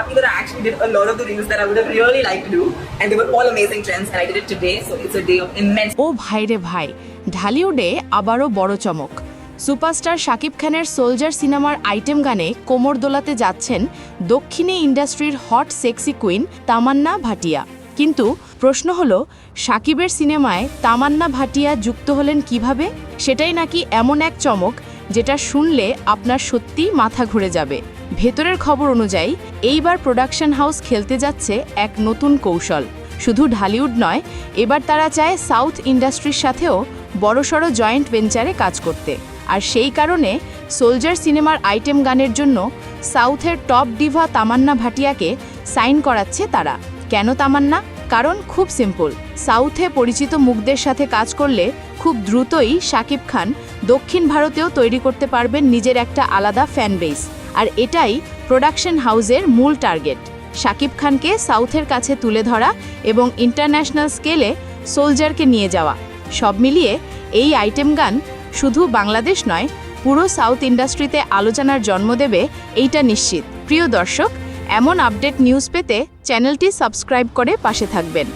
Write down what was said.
happy that I actually did a lot of the reels that I would have really liked to do, and they were all amazing trends, and I did it today. So it's a day of immense ও ভাইরে ভাই ঢালিউডে আবারও বড় চমক। Superstar Shakib খানের soldier সিনেমার item গানে কোমর দোলাতে যাচ্ছেন দক্ষিণী ইন্ডাস্ট্রির hot sexy queen Tamannaah Bhatia. কিন্তু প্রশ্ন হলো শাকিবের সিনেমায় তামান্না ভাটিয়া যুক্ত হলেন কীভাবে? সেটাই নাকি এমন এক চমক যেটা শুনলে আপনার সত্যি মাথা ঘুরে যাবে। ভেতরের খবর অনুযায়ী, এইবার প্রোডাকশন হাউস খেলতে যাচ্ছে এক নতুন কৌশল। শুধু ঢালিউড নয়, এবার তারা চায় সাউথ ইন্ডাস্ট্রির সাথেও বড়সড় জয়েন্ট ভেঞ্চারে কাজ করতে। আর সেই কারণে সোলজার সিনেমার আইটেম গানের জন্য সাউথের টপ ডিভা তামান্না ভাটিয়াকে সাইন করাচ্ছে তারা। কেন তামান্না? কারণ খুব সিম্পল। সাউথে পরিচিত মুখদের সাথে কাজ করলে খুব দ্রুতই শাকিব খান দক্ষিণ ভারতেও তৈরি করতে পারবেন নিজের একটা আলাদা ফ্যান বেস। আর এটাই প্রোডাকশন হাউসের মূল টার্গেট। শাকিব খানকে সাউথের কাছে তুলে ধরা এবং ইন্টারন্যাশনাল স্কেলে সোলজারকে নিয়ে যাওয়া। সব মিলিয়ে এই আইটেম গান শুধু বাংলাদেশ নয়, পুরো সাউথ ইন্ডাস্ট্রিতে আলোচনার জন্ম দেবে এইটা নিশ্চিত। প্রিয় দর্শক, এমন আপডেট নিউজ পেতে চ্যানেলটি সাবস্ক্রাইব করে পাশে থাকবেন।